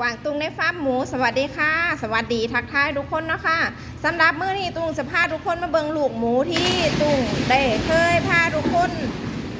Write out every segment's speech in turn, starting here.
กวางตุงในฟาร์มหมูสวัสดีค่ะ สวัสดีทักทายทุกคนเนาะคะสำหรับมื้อนี้ตุงจะพาทุกคนมาเบิงลูกหมูที่ตุงได้เคยพาทุกคน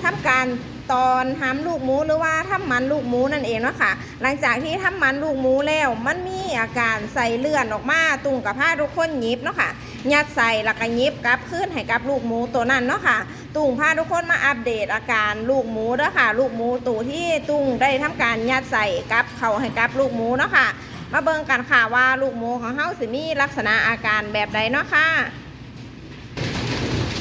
ทำการตอนหามลูกหมูหรือว่าทำหมันลูกหมูนั่นเองเนาะค่ะหลังจากที่ทำหมันลูกหมูแล้ว มันมีอาการใส่เลื่อนออกมาตุงกับพาทุกคนหยิบเนาะค่ะ ยัดใส่แล้วก็หยิบกลับคืนให้กับลูกหมูตัวนั้นเนาะค่ะ ตุงพาทุกคนมาอัปเดตอาการลูกหมูเด้อค่ะ ลูกหมูตัวที่ตุงได้ทำการยัดใส่กับเข่าให้กับลูกหมูเนาะค่ะ มาเบิ่งกันค่ะว่าลูกหมูของเฮาสิมีลักษณะอาการแบบใดเนาะค่ะ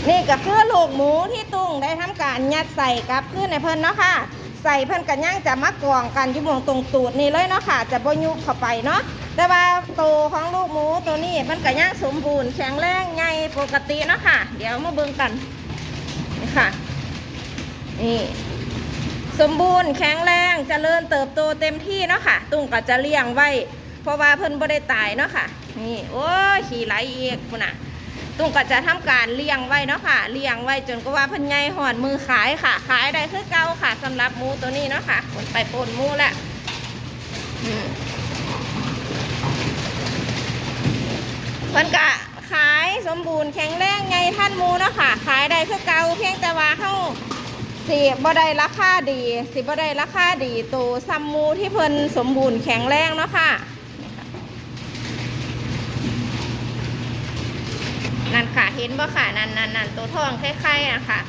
นี่ก็คือลูกหมูที่ตุงได้ทำการยัดใส่กับขึ้นในเพิ่นเนาะค่ะ ใส่เพิ่นกันย่างจะมากองกันอยู่หมองตรงตูดนี่เลยเนาะค่ะ จะบ่ยุบเข้าไปเนาะแต่ว่าโตวของลูกหมูตัวนี้มันก็ย่างสมบูรณ์แข็งแรงใหญ่ปกติเนาะค่ะ เดี๋ยวมาเบิ่งกันนี่ค่ะนี่สมบูรณ์แข็งแรงเจริญเติบโตเต็มที่เนาะค่ะ ตุ้งก็จะเลี้ยงไว้ เพราะว่าเพิ่นบ่ได้ตายเนาะค่ะ นี่โอ้ยขี่ไหลอีกพุ่นน่ะ ตุงก็จะทำการเลี้ยงไว้เนาะค่ะเลี้ยงไว้จนก็ว่าพิ่นใหญ่หอดมือขายค่ะ ขายได้คือเก่าค่ะสำหรับหมูตัวนี้เนาะค่ะผลไปปนหมูแล้วเพิ่นก็ขายสมบูรณ์แข็งแรงไงท่านหมูเนาะค่ะ ขายได้คือเก่าเพียงแต่ว่าเฮาสิบ่ได้ราคาดีสิบ่ได้ราคาดีโตซัมมูที่เพิ่นสมบูรณ์แข็งแรงเนาะค่ะนี่ค่ะ นั่นค่ะ เห็นบ่ค่ะนั่นนั่นนั่นตัวทองคล้ายๆอะค่ะ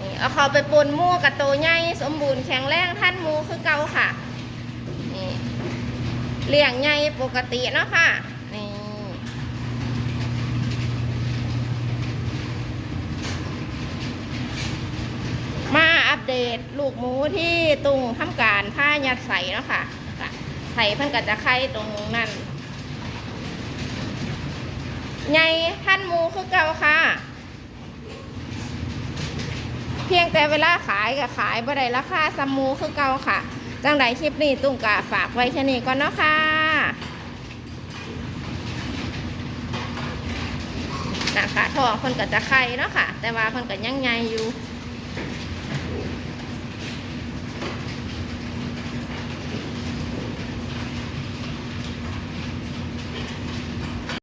นี่เอาเขาไปปนมู่กับตัวใหญ่สมบูรณ์แข็งแรงท่านมูคือเก่าค่ะนี่เลี้ยงใหญ่ปกติเนาะค่ะนี่มาอัปเดตลูกหมูที่ตุงทำการผ้ายัดใส่เนาะค่ะค่ะใส่เพิ่นก็จะไข่ตรงนั้น ใหญ่ท่านมูคือเก่าค่ะ เพียงแต่เวลาขายก็ขายบ่ได้ราคาซัมมูคือเก่าค่ะ จังไดคลิปนี้ตุ้งกะฝากไว้แค่นี้ก่อนเนาะค่ะนะคะทองเพิ่นก็จะไข่เนาะค่ะ แต่ว่าเพิ่นก็ยังใหญ่อยู่